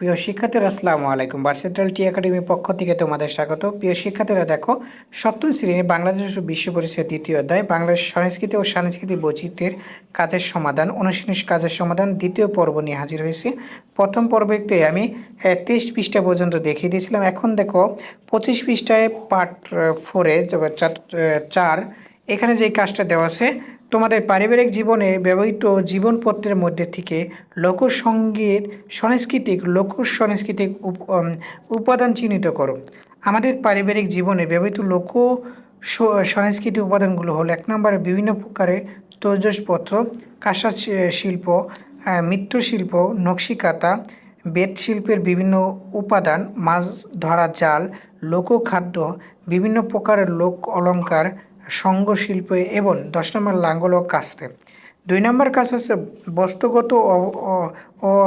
প্রিয় শিক্ষার্থীরা, আসসালামু আলাইকুম। ভার্সেটাল টি একাডেমির পক্ষ থেকে তোমাদের স্বাগত। প্রিয় শিক্ষার্থীরা, দেখো, সপ্তম শ্রেণি বাংলাদেশ বিশ্ব পরিচয় দ্বিতীয় অধ্যায়, বাংলাদেশ সংস্কৃতি ও সাংস্কৃতিক বৈচিত্র্যের কাজের সমাধান অনুশীলনী কাজের সমাধান দ্বিতীয় পর্ব নিয়ে হাজির হয়েছি। প্রথম পর্বতে আমি তেইশ পৃষ্ঠা পর্যন্ত দেখিয়ে দিয়েছিলাম। এখন দেখো, পঁচিশ পৃষ্ঠায় পার্ট ফোরে চার, এখানে যে কাজটা দেওয়া আছে তোমাদের পারিবারিক জীবনে ব্যবহৃত জীবনপত্রের মধ্যে থেকে লোকসঙ্গীত, সাংস্কৃতিক লোক সাংস্কৃতিক উপ- উপাদান চিহ্নিত করো। আমাদের পারিবারিক জীবনে ব্যবহৃত লোক সাংস্কৃতিক উপাদানগুলো হলো এক নম্বরে বিভিন্ন প্রকারের তৈজসপত্র, কাঁসা শিল্প মৃৎশিল্প নকশিকাতা বেত শিল্পের বিভিন্ন উপাদান, মাছ ধরা জাল, লোকখাদ্য, বিভিন্ন প্রকারের লোক অলংকার সঙ্গ শিল্প এবং দশ নম্বর লাঙ্গল ও কাস্তে। দুই নম্বর কাজ হচ্ছে বস্তুগত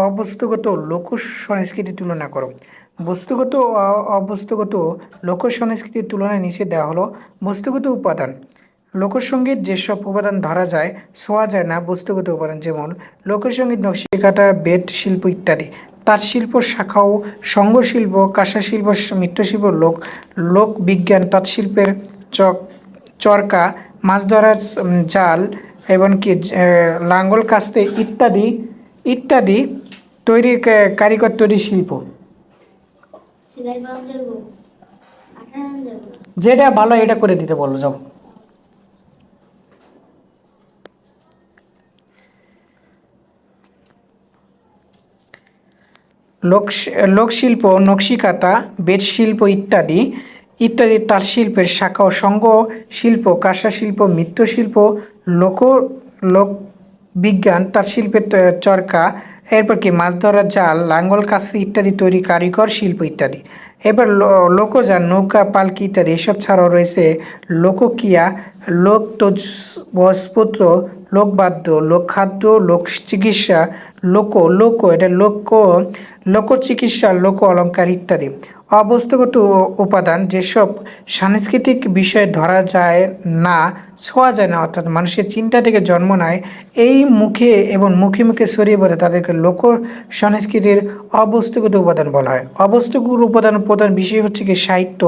অবস্তুগত লোক সংস্কৃতি তুলনা করো। বস্তুগত অবস্তুগত লোক সংস্কৃতির তুলনায় নিচে দেওয়া হলো বস্তুগত উপাদান। লোকসঙ্গীত যেসব উপাদান ধরা যায়, ছোঁয়া যায় না বস্তুগত উপাদান যেমন লোকসঙ্গীত নকশিকাটা বেত শিল্প ইত্যাদি। তাঁত শিল্প শাখাও সঙ্গ শিল্প কাঁসা শিল্প মৃৎশিল্প লোক লোক বিজ্ঞান তাঁত শিল্পের চক চরকা মাছ ধরার জাল এবং কি লাঙ্গল কাস্তে ইত্যাদি ইত্যাদি তৈরি কারিগর তৈরি শিল্প। যেটা ভালো এটা করে দিতে বলো যাও। লোক লোকশিল্প নকশিকাতা বেদ শিল্প ইত্যাদি ইত্যাদি তাঁত শিল্পের শাখা ও সঙ্গ শিল্প, কাঁসা শিল্প মৃৎশিল্প লোক লোক বিজ্ঞান তাঁত শিল্পের চরকা, এরপর কি মাছ ধরার জাল, লাঙ্গল কাছি ইত্যাদি তৈরি কারিগর শিল্প ইত্যাদি। এবার লোকযান নৌকা, পালকি ইত্যাদি এসব ছাড়াও রয়েছে লোকক্রিয়া, লোক বসপত্র লোকবাদ্য লোকখাদ্য লোক চিকিৎসা, লোক লোক, এটা লোক লোক চিকিৎসা, লোক অলঙ্কার ইত্যাদি। অবস্থাগত উপাদান যেসব সাংস্কৃতিক বিষয় ধরা যায় না, ছোঁয়া যায় না, অর্থাৎ মানুষের চিন্তা থেকে জন্ম নেয়, এই মুখে এবং মুখে মুখে ছড়িয়ে পড়ে তাদেরকে লোক সংস্কৃতির অবস্থাগত উপাদান বলা হয়। অবস্থাগত উপাদান প্রধান বিষয় হচ্ছে কি সাহিত্য।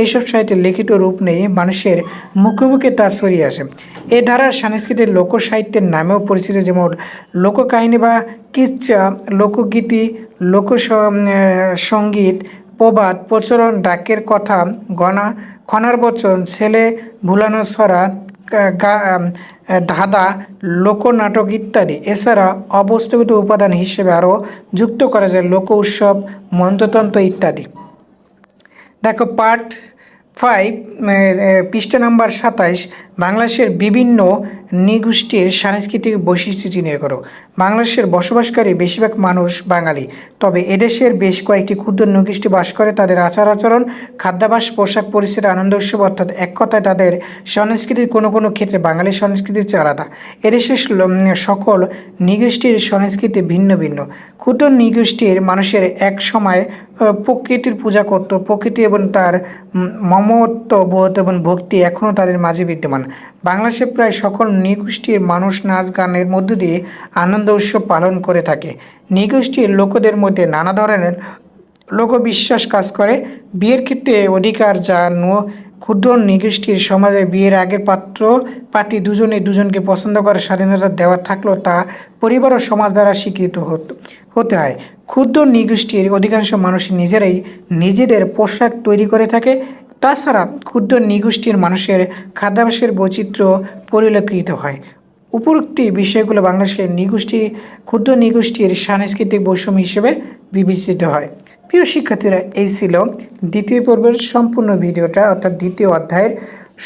এইসব সাহিত্যের লিখিত রূপ নেই, মানুষের মুখে মুখে তা ছড়িয়ে আসে। এ ধারার সাংস্কৃতিক লোক সাহিত্যের নামেও পরিচিত, যেমন লোককাহিনী বা কিচ্ছা, লোকগীতি লোক সংগীত প্রবাদ প্রচলন, ডাকের কথা গণা খনার বচন, ছেলে, ভুলানো সরা ধাঁধা, লোকনাটক ইত্যাদি। এছাড়া অবস্থিত উপাদান হিসেবে আরও যুক্ত করা যায় লোক উৎসব মন্ত্রতন্ত্র ইত্যাদি। দেখো পার্ট ফাইভ পৃষ্ঠা নাম্বার সাতাইশ বাংলাদেশের বিভিন্ন নৃগোষ্ঠীর সাংস্কৃতিক বৈশিষ্ট্য চিহ্নিত করো। বাংলাদেশের বসবাসকারী বেশিরভাগ মানুষ বাঙালি তবে এদেশের বেশ কয়েকটি ক্ষুদ্র নৃগোষ্ঠী বাস করে। তাদের আচার আচরণ খাদ্যাভাস পোশাক পরিস্থিতি আনন্দ উৎসব অর্থাৎ এক কথায় তাদের সংস্কৃতির কোনো কোনো ক্ষেত্রে বাঙালি সংস্কৃতির চেয়ে আলাদা। এদেশের সকল নৃগোষ্ঠীর সংস্কৃতি ভিন্ন ভিন্ন। ক্ষুদ্র নৃগোষ্ঠীর মানুষের এক সময় প্রকৃতির পূজা করত। প্রকৃতি এবং তার উম, মমত্ব বোধ এবং ভক্তি এখনও তাদের মাঝে বিদ্যমান। বাংলাদেশের প্রায় সকল নৃগোষ্ঠীর মানুষ নাচ গানের মধ্য দিয়ে আনন্দ উৎসব পালন করে থাকে। নৃগোষ্ঠীর লোকদের মধ্যে নানা ধরনের লোকবিশ্বাস কাজ করে। বিয়ের ক্ষেত্রে অধিকার যা ক্ষুদ্র নৃগোষ্ঠীর সমাজে বিয়ের আগের পাত্র পার্টি দুজনে দুজনকে পছন্দ করার স্বাধীনতা দেওয়া থাকলেও তা পরিবার ও সমাজ দ্বারা স্বীকৃত হত- হতে হয়। ক্ষুদ্র নৃগোষ্ঠীর অধিকাংশ মানুষ নিজেরাই নিজেদের পোশাক তৈরি করে থাকে তাছাড়া ক্ষুদ্র নিগোষ্ঠীর মানুষের খাদ্যাভ্যাসের বৈচিত্র্য পরিলক্ষিত হয়। উপরোক্ত বিষয়গুলো বাংলাদেশের নিগোষ্ঠী, ক্ষুদ্র নিগোষ্ঠীর সাংস্কৃতিক বৈষম্য হিসেবে বিবেচিত হয়। প্রিয় শিক্ষার্থীরা, এই ছিল দ্বিতীয় পর্বের সম্পূর্ণ ভিডিওটা, অর্থাৎ দ্বিতীয় অধ্যায়ের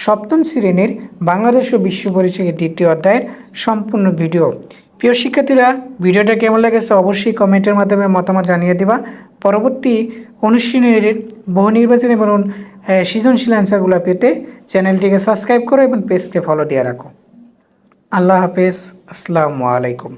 সপ্তম শ্রেণির বাংলাদেশ ও বিশ্ব পরিচয়ের দ্বিতীয় অধ্যায়ের সম্পূর্ণ ভিডিও। প্রিয় শিক্ষার্থীরা, ভিডিওটা কেমন লেগেছে অবশ্যই কমেন্টের মাধ্যমে মতামত জানিয়ে দেবা। পরবর্তী অনুষ্ঠানের বহু নির্বাচন এবং সৃজনশীল অ্যান্সারগুলো পেতে চ্যানেলটিকে সাবস্ক্রাইব করো এবং পেজকে ফলো দিয়ে রাখো। আল্লাহ হাফেজ, আসসালামু আলাইকুম।